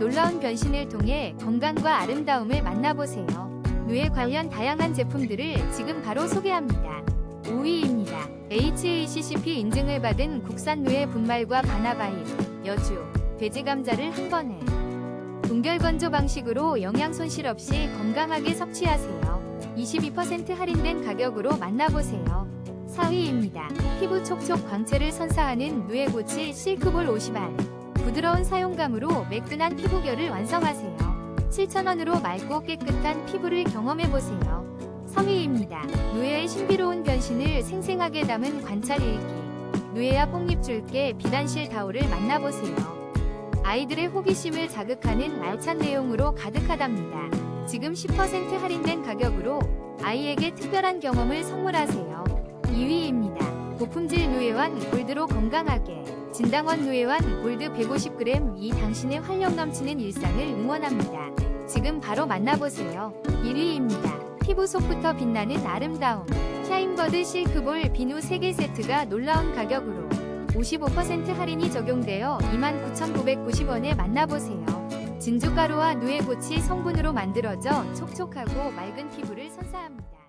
놀라운 변신을 통해 건강과 아름다움을 만나보세요. 누에 관련 다양한 제품들을 지금 바로 소개합니다. 5위입니다. HACCP 인증을 받은 국산 누에 분말과 바나바일, 여주, 돼지 감자를 한 번에 동결 건조 방식으로 영양 손실 없이 건강하게 섭취하세요. 22% 할인된 가격으로 만나보세요. 4위입니다. 피부 촉촉 광채를 선사하는 누에고치 실크볼 50알. 부드러운 사용감으로 매끈한 피부결을 완성하세요. 7,000원으로 맑고 깨끗한 피부를 경험해보세요. 3위입니다. 누에의 신비로운 변신을 생생하게 담은 관찰 일기. 누에야 뽕잎줄게 비단실 다오를 만나보세요. 아이들의 호기심을 자극하는 알찬 내용으로 가득하답니다. 지금 10% 할인된 가격으로 아이에게 특별한 경험을 선물하세요. 2위입니다. 고품질 누에완 골드로 건강하게 진당원 누에완 골드 150g 이 당신의 활력 넘치는 일상을 응원합니다. 지금 바로 만나보세요. 1위입니다. 피부 속부터 빛나는 아름다움 샤인버드 실크볼 비누 3개 세트가 놀라운 가격으로 55% 할인이 적용되어 29,990원에 만나보세요. 진주가루와 누에고치 성분으로 만들어져 촉촉하고 맑은 피부를 선사합니다.